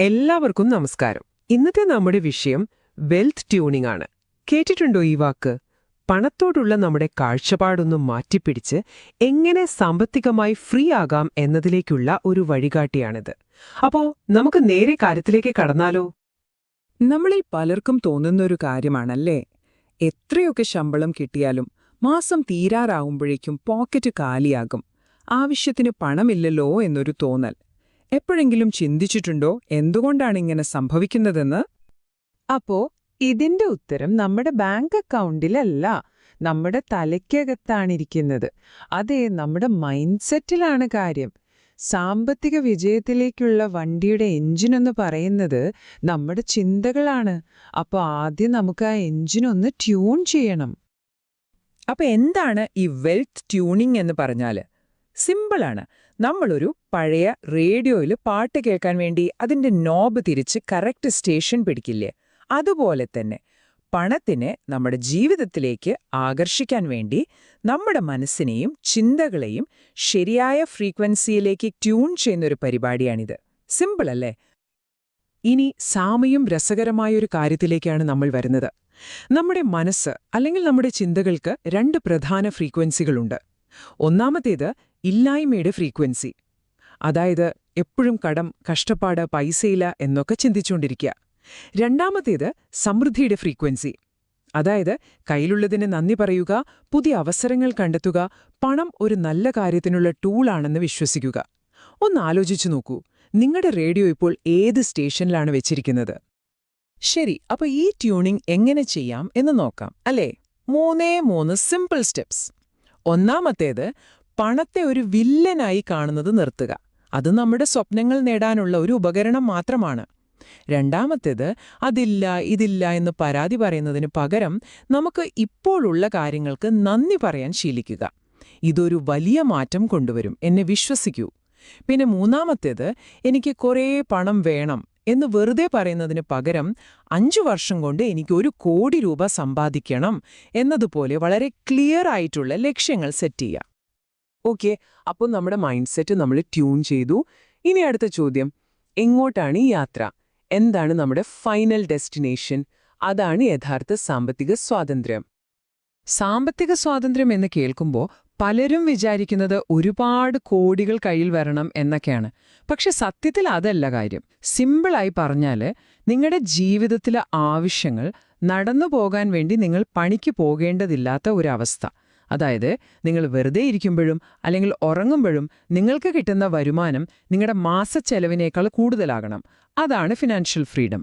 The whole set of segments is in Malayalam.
എല്ലാവർക്കും നമസ്കാരം. ഇന്നത്തെ നമ്മുടെ വിഷയം വെൽത്ത് ട്യൂണിംഗ് ആണ്. കേട്ടിട്ടുണ്ടോ ഈ വാക്ക്? പണത്തോടുള്ള നമ്മുടെ കാഴ്ചപ്പാടൊന്നും മാറ്റിപ്പിടിച്ച് എങ്ങനെ സാമ്പത്തികമായി ഫ്രീ ആകാം എന്നതിലേക്കുള്ള ഒരു വഴികാട്ടിയാണിത്. അപ്പോ നമുക്ക് നേരെ കാര്യത്തിലേക്ക് കടന്നാലോ? നമ്മളിൽ പലർക്കും തോന്നുന്ന ഒരു കാര്യമാണല്ലേ? എത്രയൊക്കെ ശമ്പളം കിട്ടിയാലും മാസം തീരാറാവുമ്പോഴേക്കും പോക്കറ്റ് കാലിയാകും. ആവശ്യത്തിന് പണമില്ലല്ലോ എന്നൊരു തോന്നൽ. എപ്പോഴെങ്കിലും ചിന്തിച്ചിട്ടുണ്ടോ എന്തുകൊണ്ടാണ് ഇങ്ങനെ സംഭവിക്കുന്നതെന്ന്? അപ്പോ ഇതിന്റെ ഉത്തരം നമ്മുടെ ബാങ്ക് അക്കൗണ്ടിലല്ല. നമ്മുടെ തലയ്ക്കകത്താണിരിക്കുന്നത്. അതെ നമ്മുടെ മൈൻഡ് സെറ്റിലാണ് കാര്യം. സാമ്പത്തിക വിജയത്തിലേക്കുള്ള വണ്ടിയുടെ എഞ്ചിനെന്ന് പറയുന്നത് നമ്മുടെ ചിന്തകളാണ്. അപ്പോൾ ആദ്യം നമുക്ക് ആ എഞ്ചിനൊന്ന് ട്യൂൺ ചെയ്യണം. അപ്പോൾ എന്താണ് ഈ വെൽത്ത് ട്യൂണിംഗ് എന്ന് പറഞ്ഞാൽ? സിമ്പിളാണ്. നമ്മളൊരു പഴയ റേഡിയോയിൽ പാട്ട് കേൾക്കാൻ വേണ്ടി അതിന്റെ നോബ് തിരിച്ച് കറക്റ്റ് സ്റ്റേഷൻ പിടിക്കില്ലേ? അതുപോലെ തന്നെ പണത്തിനെ നമ്മുടെ ജീവിതത്തിലേക്ക് ആകർഷിക്കാൻ വേണ്ടി നമ്മുടെ മനസ്സിനെയും ചിന്തകളെയും ശരിയായ ഫ്രീക്വൻസിയിലേക്ക് ട്യൂൺ ചെയ്യുന്നൊരു പരിപാടിയാണിത്. സിമ്പിൾ അല്ലേ? ഇനി സാമയും രസകരമായൊരു കാര്യത്തിലേക്കാണ് നമ്മൾ വരുന്നത്. നമ്മുടെ മനസ്സ് അല്ലെങ്കിൽ നമ്മുടെ ചിന്തകൾക്ക് രണ്ട് പ്രധാന ഫ്രീക്വൻസികളുണ്ട്. ഒന്നാമത്തേത് ഇല്ലായ്മയുടെ ഫ്രീക്വൻസി. അതായത് എപ്പോഴും കടം കഷ്ടപ്പാട് പൈസയില്ല എന്നൊക്കെ ചിന്തിച്ചുകൊണ്ടിരിക്കുക രണ്ടാമത്തേത് സമൃദ്ധിയുടെ ഫ്രീക്വൻസി. അതായത് കയ്യിലുള്ളതിന് നന്ദി പറയുക പുതിയ അവസരങ്ങൾ കണ്ടെത്തുക പണം ഒരു നല്ല കാര്യത്തിനുള്ള ടൂളാണെന്ന് വിശ്വസിക്കുക. ഒന്ന് ആലോചിച്ചു നോക്കൂ. നിങ്ങളുടെ റേഡിയോ ഇപ്പോൾ ഏത് സ്റ്റേഷനിലാണ് വെച്ചിരിക്കുന്നത്? ശരി അപ്പൊ ഈ ട്യൂണിംഗ് എങ്ങനെ ചെയ്യാം എന്ന് നോക്കാം അല്ലേ? മൂന്നേ മൂന്ന് സിമ്പിൾ സ്റ്റെപ്സ്. ഒന്നാമത്തേത് പണത്തെ ഒരു വില്ലനായി കാണുന്നത് നിർത്തുക. അത് നമ്മുടെ സ്വപ്നങ്ങൾ നേടാനുള്ള ഒരു ഉപകരണം മാത്രമാണ്. രണ്ടാമത്തേത് അതില്ല ഇതില്ല എന്ന് പരാതി പറയുന്നതിന് പകരം നമുക്ക് ഇപ്പോഴുള്ള കാര്യങ്ങൾക്ക് നന്ദി പറയാൻ ശീലിക്കുക. ഇതൊരു വലിയ മാറ്റം കൊണ്ടുവരും. എന്നെ വിശ്വസിക്കൂ. പിന്നെ മൂന്നാമത്തേത് എനിക്ക് കുറേ പണം വേണം എന്ന് വെറുതെ പറയുന്നതിന് പകരം അഞ്ചു വർഷം കൊണ്ട് എനിക്ക് ഒരു കോടി രൂപ സമ്പാദിക്കണം എന്നതുപോലെ വളരെ ക്ലിയർ ആയിട്ടുള്ള ലക്ഷ്യങ്ങൾ സെറ്റ് ചെയ്യുക. ഓക്കെ അപ്പോൾ നമ്മുടെ മൈൻഡ് സെറ്റ് നമ്മൾ ട്യൂൺ ചെയ്തു. ഇനി അടുത്ത ചോദ്യം. എങ്ങോട്ടാണ് ഈ യാത്ര? എന്താണ് നമ്മുടെ ഫൈനൽ ഡെസ്റ്റിനേഷൻ അതാണ് യഥാർത്ഥ സാമ്പത്തിക സ്വാതന്ത്ര്യം. സാമ്പത്തിക സ്വാതന്ത്ര്യം എന്ന് കേൾക്കുമ്പോൾ പലരും വിചാരിക്കുന്നത് ഒരുപാട് കോടികൾ കയ്യിൽ വരണം എന്നൊക്കെയാണ്. പക്ഷെ സത്യത്തിൽ അതല്ല കാര്യം. സിമ്പിളായി പറഞ്ഞാൽ നിങ്ങളുടെ ജീവിതത്തിലെ ആവശ്യങ്ങൾ നടന്നു പോകാൻ വേണ്ടി നിങ്ങൾ പണിക്ക് പോകേണ്ടതില്ലാത്ത ഒരവസ്ഥ. അതായത് നിങ്ങൾ വെറുതെ ഇരിക്കുമ്പോഴും അല്ലെങ്കിൽ ഉറങ്ങുമ്പോഴും നിങ്ങൾക്ക് കിട്ടുന്ന വരുമാനം നിങ്ങളുടെ മാസ ചെലവിനേക്കാൾ കൂടുതലാകണം. അതാണ് ഫിനാൻഷ്യൽ ഫ്രീഡം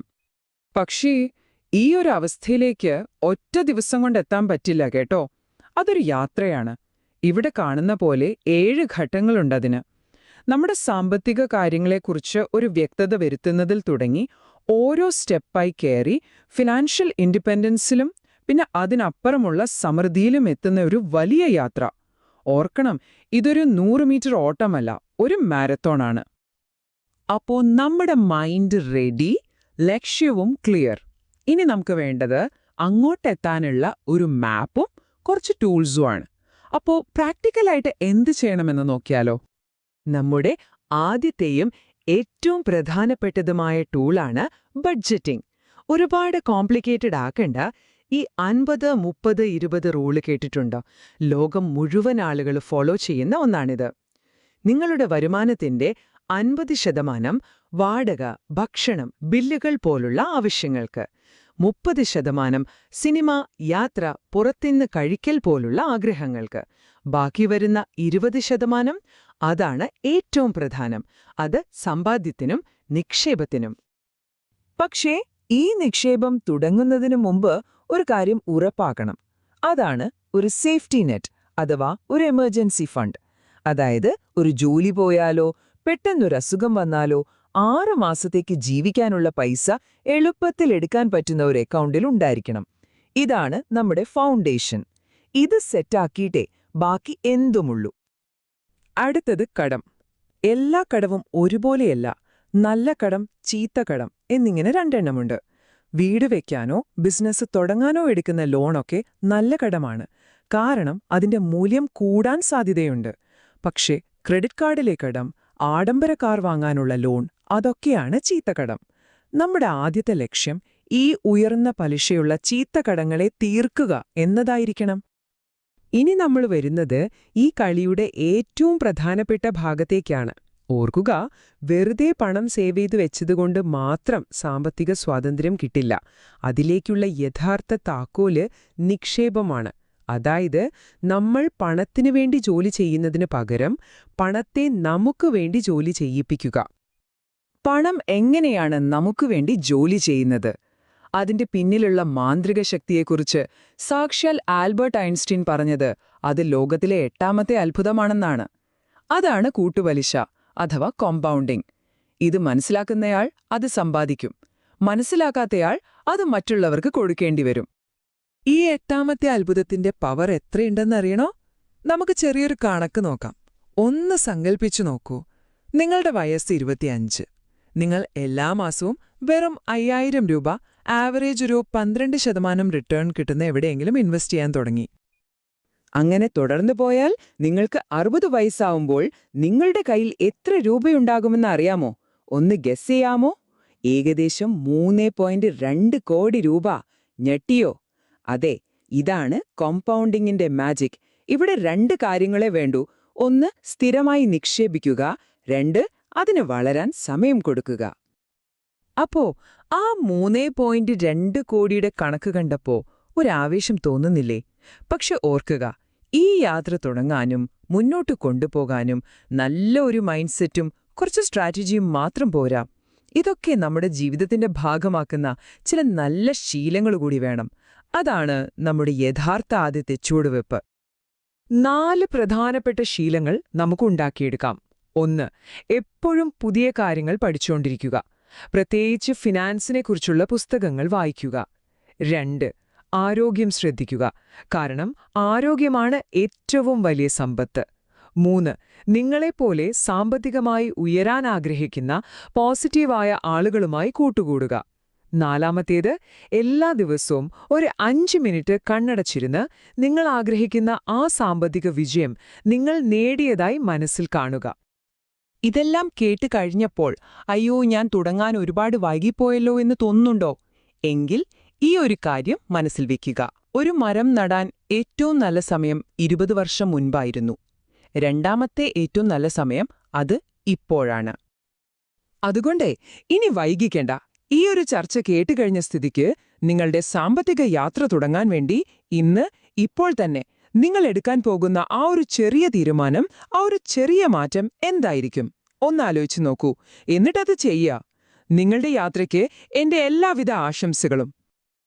പക്ഷേ ഈ ഒരു അവസ്ഥയിലേക്ക് ഒറ്റ ദിവസം കൊണ്ട് എത്താൻ പറ്റില്ല കേട്ടോ. അതൊരു യാത്രയാണ്. ഇവിടെ കാണുന്ന പോലെ ഏഴ് ഘട്ടങ്ങളുണ്ടതിന് നമ്മുടെ സാമ്പത്തിക കാര്യങ്ങളെക്കുറിച്ച് ഒരു വ്യക്തത വരുത്തുന്നതിൽ തുടങ്ങി ഓരോ സ്റ്റെപ്പായി കയറി ഫിനാൻഷ്യൽ ഇൻഡിപെൻഡൻസിലും പിന്നെ അതിനപ്പുറമുള്ള സമൃദ്ധിയിലും എത്തുന്ന ഒരു വലിയ യാത്ര. ഓർക്കണം ഇതൊരു നൂറ് മീറ്റർ ഓട്ടമല്ല ഒരു മാരത്തോണാണ്. അപ്പോ നമ്മുടെ മൈൻഡ് റെഡി ലക്ഷ്യവും ക്ലിയർ ഇനി നമുക്ക് വേണ്ടത് അങ്ങോട്ടെത്താനുള്ള ഒരു മാപ്പും കുറച്ച് ടൂൾസുമാണ് അപ്പോ പ്രാക്ടിക്കലായിട്ട് എന്ത് ചെയ്യണമെന്ന് നോക്കിയാലോ? നമ്മുടെ ആദ്യത്തെയും ഏറ്റവും പ്രധാനപ്പെട്ടതുമായ ടൂളാണ് ബഡ്ജറ്റിംഗ് ഒരുപാട് കോംപ്ലിക്കേറ്റഡ് ആക്കണ്ട ഈ അൻപത് മുപ്പത് ഇരുപത് റൂൾ കേട്ടിട്ടുണ്ടോ? ലോകം മുഴുവൻ ആളുകൾ ഫോളോ ചെയ്യുന്ന ഒന്നാണിത്. നിങ്ങളുടെ വരുമാനത്തിന്റെ അൻപത് ശതമാനം വാടക ഭക്ഷണം ബില്ലുകൾ പോലുള്ള ആവശ്യങ്ങൾക്ക് മുപ്പത് ശതമാനം സിനിമ യാത്ര പുറത്തുനിന്ന് കഴിക്കൽ പോലുള്ള ആഗ്രഹങ്ങൾക്ക് ബാക്കി വരുന്ന ഇരുപത് ശതമാനം അതാണ് ഏറ്റവും പ്രധാനം. അത് സമ്പാദ്യത്തിനും നിക്ഷേപത്തിനും. പക്ഷേ ഈ നിക്ഷേപം തുടങ്ങുന്നതിനു മുമ്പ് ഒരു കാര്യം ഉറപ്പാക്കണം. അതാണ് ഒരു സേഫ്റ്റി നെറ്റ് അഥവാ ഒരു എമർജൻസി ഫണ്ട്. അതായത് ഒരു ജോലി പോയാലോ പെട്ടെന്നൊരു അസുഖം വന്നാലോ ആറ് മാസത്തേക്ക് ജീവിക്കാനുള്ള പൈസ എളുപ്പത്തിൽ എടുക്കാൻ പറ്റുന്ന ഒരു അക്കൗണ്ടിൽ ഉണ്ടായിരിക്കണം. ഇതാണ് നമ്മുടെ ഫൗണ്ടേഷൻ. ഇത് സെറ്റാക്കിയിട്ടേ ബാക്കി എന്തുമുള്ളൂ. അടുത്തത് കടം. എല്ലാ കടവും ഒരുപോലെയല്ല. നല്ല കടം ചീത്ത കടം എന്നിങ്ങനെ രണ്ടെണ്ണമുണ്ട്. വീട് വെക്കാനോ ബിസിനസ് തുടങ്ങാനോ എടുക്കുന്ന ലോണൊക്കെ നല്ല കടമാണ്. കാരണം അതിന്റെ മൂല്യം കൂടാൻ സാധ്യതയുണ്ട്. പക്ഷേ ക്രെഡിറ്റ് കാർഡിലെ കടം ആഡംബര കാർ വാങ്ങാനുള്ള ലോൺ അതൊക്കെയാണ് ചീത്തക്കടം നമ്മുടെ ആദ്യത്തെ ലക്ഷ്യം ഈ ഉയർന്ന പലിശയുള്ള ചീത്തക്കടങ്ങളെ തീർക്കുക എന്നതായിരിക്കണം. ഇനി നമ്മൾ വരുന്നത് ഈ കളിയുടെ ഏറ്റവും പ്രധാനപ്പെട്ട ഭാഗത്തേക്കാണ്. ഓർക്കുക വെറുതെ പണം സേവ് ചെയ്തു വെച്ചതുകൊണ്ട് മാത്രം സാമ്പത്തിക സ്വാതന്ത്ര്യം കിട്ടില്ല. അതിലേക്കുള്ള യഥാർത്ഥ താക്കോൽ നിക്ഷേപമാണ്. അതായത് നമ്മൾ പണത്തിനു വേണ്ടി ജോലി ചെയ്യുന്നതിന് പകരം പണത്തെ നമുക്ക് വേണ്ടി ജോലി ചെയ്യിപ്പിക്കുക. പണം എങ്ങനെയാണ് നമുക്ക് വേണ്ടി ജോലി ചെയ്യുന്നത്? അതിന്റെ പിന്നിലുള്ള മാന്ത്രിക ശക്തിയെക്കുറിച്ച് സാക്ഷാൽ ആൽബർട്ട് ഐൻസ്റ്റീൻ പറഞ്ഞത് അത് ലോകത്തിലെ എട്ടാമത്തെ അത്ഭുതമാണെന്നാണ്. അതാണ് കൂട്ടുപലിശ അഥവാ കോമ്പൗണ്ടിംഗ് ഇത് മനസ്സിലാക്കുന്നയാൾ അത് സമ്പാദിക്കും. മനസ്സിലാക്കാത്തയാൾ അത് മറ്റുള്ളവർക്ക് കൊടുക്കേണ്ടി വരും. ഈ എട്ടാമത്തെ അത്ഭുതത്തിന്റെ പവർ എത്രയുണ്ടെന്നറിയണോ നമുക്ക് ചെറിയൊരു കണക്ക് നോക്കാം. ഒന്ന് സങ്കൽപ്പിച്ചു നോക്കൂ. നിങ്ങളുടെ വയസ്സ് ഇരുപത്തിയഞ്ച്. നിങ്ങൾ എല്ലാ മാസവും വെറും അയ്യായിരം രൂപ ആവറേജ് ഒരു പന്ത്രണ്ട് ശതമാനം റിട്ടേൺ കിട്ടുന്ന എവിടെയെങ്കിലും ഇൻവെസ്റ്റ് ചെയ്യാൻ തുടങ്ങി. അങ്ങനെ തുടർന്നു പോയാൽ നിങ്ങൾക്ക് അറുപത് വയസ്സാവുമ്പോൾ നിങ്ങളുടെ കയ്യിൽ എത്ര രൂപയുണ്ടാകുമെന്ന് അറിയാമോ? ഒന്ന് ഗസ് ചെയ്യാമോ? ഏകദേശം മൂന്ന് പോയിന്റ് രണ്ട് കോടി രൂപ. ഞെട്ടിയോ? അതെ ഇതാണ് കോമ്പൗണ്ടിങ്ങിന്റെ മാജിക് ഇവിടെ രണ്ട് കാര്യങ്ങളെ വേണ്ടൂ. ഒന്ന് സ്ഥിരമായി നിക്ഷേപിക്കുക. രണ്ട് അതിന് വളരാൻ സമയം കൊടുക്കുക. അപ്പോ ആ മൂന്നേ പോയിന്റ് രണ്ട് കോടിയുടെ കണക്ക് കണ്ടപ്പോ ഒരാവേശം തോന്നുന്നില്ലേ? പക്ഷെ ഓർക്കുക ഈ യാത്ര തുടങ്ങാനും മുന്നോട്ട് കൊണ്ടുപോകാനും നല്ല ഒരു മൈൻഡ് സെറ്റും കുറച്ച് സ്ട്രാറ്റജിയും മാത്രം പോരാ. ഇതൊക്കെ നമ്മുടെ ജീവിതത്തിന്റെ ഭാഗമാക്കുന്ന ചില നല്ല ശീലങ്ങൾ കൂടി വേണം. അതാണ് നമ്മുടെ യഥാർത്ഥ ആദ്യത്തെ ചുവടുവെപ്പ് നാല് പ്രധാനപ്പെട്ട ശീലങ്ങൾ നമുക്കുണ്ടാക്കിയെടുക്കാം ഒന്ന് എപ്പോഴും പുതിയ കാര്യങ്ങൾ പഠിച്ചുകൊണ്ടിരിക്കുക പ്രത്യേകിച്ച് ഫിനാൻസിനെക്കുറിച്ചുള്ള പുസ്തകങ്ങൾ വായിക്കുക. രണ്ട് ആരോഗ്യം ശ്രദ്ധിക്കുക. കാരണം ആരോഗ്യമാണ് ഏറ്റവും വലിയ സമ്പത്ത്. മൂന്ന് നിങ്ങളെപ്പോലെ സാമ്പത്തികമായി ഉയരാൻ ആഗ്രഹിക്കുന്ന പോസിറ്റീവായ ആളുകളുമായി കൂട്ടുകൂടുക. നാലാമത്തേത് എല്ലാ ദിവസവും ഒരു അഞ്ച് മിനിറ്റ് കണ്ണടച്ചിരുന്ന് നിങ്ങൾ ആഗ്രഹിക്കുന്ന ആ സാമ്പത്തിക വിജയം നിങ്ങൾ നേടിയതായി മനസ്സിൽ കാണുക. ഇതെല്ലാം കേട്ട് കഴിഞ്ഞപ്പോൾ അയ്യോ ഞാൻ തുടങ്ങാൻ ഒരുപാട് വൈകിപ്പോയല്ലോ എന്ന് തോന്നുന്നുണ്ടോ? എങ്കിൽ ഈ ഒരു കാര്യം മനസ്സിൽ വയ്ക്കുക ഒരു മരം നടാൻ ഏറ്റവും നല്ല സമയം ഇരുപത് വർഷം മുൻപായിരുന്നു. രണ്ടാമത്തെ ഏറ്റവും നല്ല സമയം അത് ഇപ്പോഴാണ്. അതുകൊണ്ടേ ഇനി വൈകിക്കേണ്ട. ഈ ഒരു ചർച്ച കേട്ടുകഴിഞ്ഞ സ്ഥിതിക്ക് നിങ്ങളുടെ സാമ്പത്തിക യാത്ര തുടങ്ങാൻ വേണ്ടി ഇന്ന് ഇപ്പോൾ തന്നെ നിങ്ങൾ എടുക്കാൻ പോകുന്ന ആ ഒരു ചെറിയ തീരുമാനം ആ ഒരു ചെറിയ മാറ്റം എന്തായിരിക്കും? ഒന്നാലോചിച്ച് നോക്കൂ. എന്നിട്ടത് ചെയ്യുക. നിങ്ങളുടെ യാത്രയ്ക്ക് എന്റെ എല്ലാവിധ ആശംസകളും.